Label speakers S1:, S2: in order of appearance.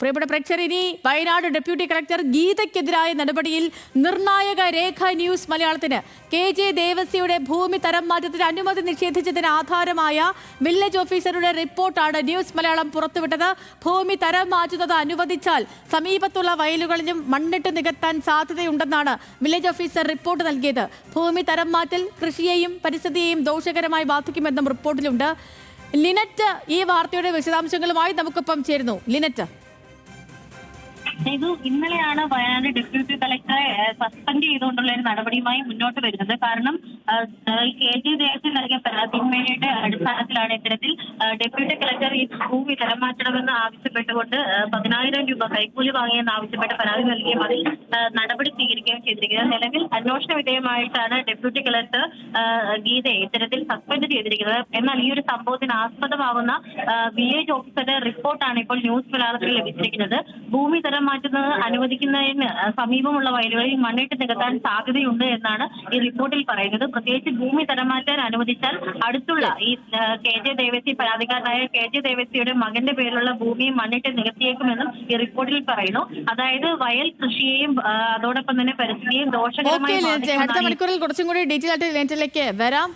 S1: പ്രിയപ്പെട്ട പ്രേക്ഷകർ ഇനി വയനാട് ഡെപ്യൂട്ടി കളക്ടർ ഗീതയ്ക്കെതിരായ നടപടിയിൽ നിർണായക രേഖ ന്യൂസ് മലയാളത്തിന്. കെ ജെ ദേവസ്യയുടെ ഭൂമി തരം മാറ്റത്തിന് അനുമതി നിഷേധിച്ചതിന് ആധാരമായ വില്ലേജ് ഓഫീസറുടെ റിപ്പോർട്ടാണ് ന്യൂസ് മലയാളം പുറത്തുവിട്ടത്. ഭൂമി തരം മാറ്റുന്നത് അനുവദിച്ചാൽ സമീപത്തുള്ള വയലുകളിലും മണ്ണിട്ട് നികത്താൻ സാധ്യതയുണ്ടെന്നാണ് വില്ലേജ് ഓഫീസർ റിപ്പോർട്ട് നൽകിയത്. ഭൂമി തരം മാറ്റൽ കൃഷിയെയും പരിസ്ഥിതിയെയും ദോഷകരമായി ബാധിക്കുമെന്നും റിപ്പോർട്ടിലുണ്ട്. ലിനറ്റ് ഈ വാർത്തയുടെ വിശദാംശങ്ങളുമായി നമുക്കൊപ്പം ചേരുന്നു. ലിനറ്റ്.
S2: ഇത് ഇന്നലെയാണ് വയനാട് ഡെപ്യൂട്ടി കളക്ടറെ സസ്പെൻഡ് ചെയ്തുകൊണ്ടുള്ള ഒരു നടപടിയുമായി മുന്നോട്ട് വരുന്നത്. കാരണം കെ ജി ദേവസ്വൻ നൽകിയ പരാതിന്മേയുടെ അടിസ്ഥാനത്തിലാണ് ഇത്തരത്തിൽ ഡെപ്യൂട്ടി കളക്ടർ ഈ ഭൂമി തരമാറ്റണമെന്ന് ആവശ്യപ്പെട്ടുകൊണ്ട് പതിനായിരം രൂപ കൈക്കൂലി വാങ്ങിയെന്ന് ആവശ്യപ്പെട്ട പരാതി നൽകുകയും അതിൽ നടപടി സ്വീകരിക്കുകയും ചെയ്തിരിക്കുന്നത് നിലവിൽ അന്വേഷണ വിധേയമായിട്ടാണ് ഡെപ്യൂട്ടി കളക്ടർ ഗീതയെ ഇത്തരത്തിൽ സസ്പെൻഡ് ചെയ്തിരിക്കുന്നത്. എന്നാൽ ഈ ഒരു സംഭവത്തിന് ആസ്പദമാവുന്ന വില്ലേജ് ഓഫീസറുടെ റിപ്പോർട്ടാണ് ഇപ്പോൾ ന്യൂസ് മലയാളത്തിൽ ലഭിച്ചിരിക്കുന്നത്. ഭൂമി തരം മാറ്റുന്നത് അനുവദിക്കുന്നതിന് സമീപമുള്ള വയലുകളിൽ മണ്ണിട്ട് നികത്താൻ സാധ്യതയുണ്ട് എന്നാണ് ഈ റിപ്പോർട്ടിൽ പറയുന്നത്. പ്രത്യേകിച്ച് ഭൂമി തരമാറ്റാൻ അനുവദിച്ചാൽ അടുത്തുള്ള ഈ കെ ജെ ദേവസി പരാതിക്കാരനായ കെ ജെ ദേവസിയുടെ മകന്റെ പേരിലുള്ള ഭൂമിയും മണ്ണിട്ട് നികത്തിയേക്കുമെന്നും ഈ റിപ്പോർട്ടിൽ പറയുന്നു. അതായത് വയൽ കൃഷിയെയും അതോടൊപ്പം തന്നെ പരിസ്ഥിതിയെയും ദോഷകരമായി
S1: അടുത്ത മണിക്കൂറിൽ കുറച്ചും കൂടി ഡീറ്റെയിൽ ആയിട്ട് വരാം.